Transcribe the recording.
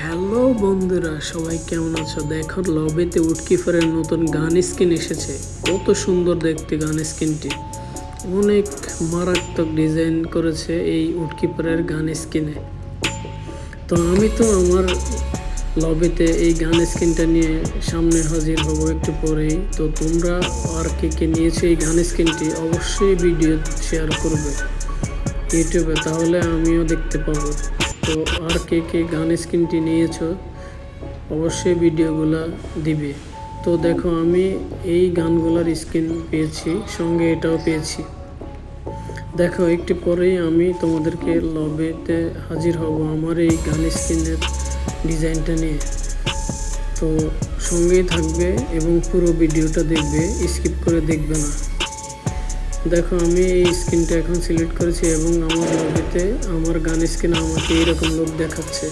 Hello বন্ধুরা, সবাই কেমন আছো? দেখো, লবিতে উটকিফারের নতুন গান স্কিন এসেছে। কত সুন্দর দেখতে গান স্কিনটি। অনেক মারাত্মক ডিজাইন করেছে এই উটকিপারের গান স্কিনে। তো আমি তো আমার লবিতে এই গান স্কিনটা নিয়ে সামনে হাজির হব একটু পরেই। তো তোমরা আর কে কে নিয়েছো এই গান স্কিনটি অবশ্যই ভিডিও শেয়ার করবে। ইউটিউবে তাহলে আমিও দেখতে পাবো। তো আর কে কে গান স্ক্রিনটি নিয়েছো, অবশ্যই ভিডিওগুলো দিবে। তো দেখো, আমি এই গানগুলোর স্ক্রিন পেয়েছি, সঙ্গে এটাও পেয়েছি। দেখো, একটু পরেই আমি তোমাদেরকে লবেতে হাজির হব আমার এই গান স্ক্রিনের ডিজাইনটা নিয়ে। তো সঙ্গেই থাকবে এবং পুরো ভিডিওটা দেখবে, স্কিপ করে দেখবে না। দেখো, আমি এই স্ক্রিনটা এখন সিলেক্ট করেছি এবং আমার লবিতে আমার গান স্ক্রিন আমাকে এইরকম লোক দেখাচ্ছে।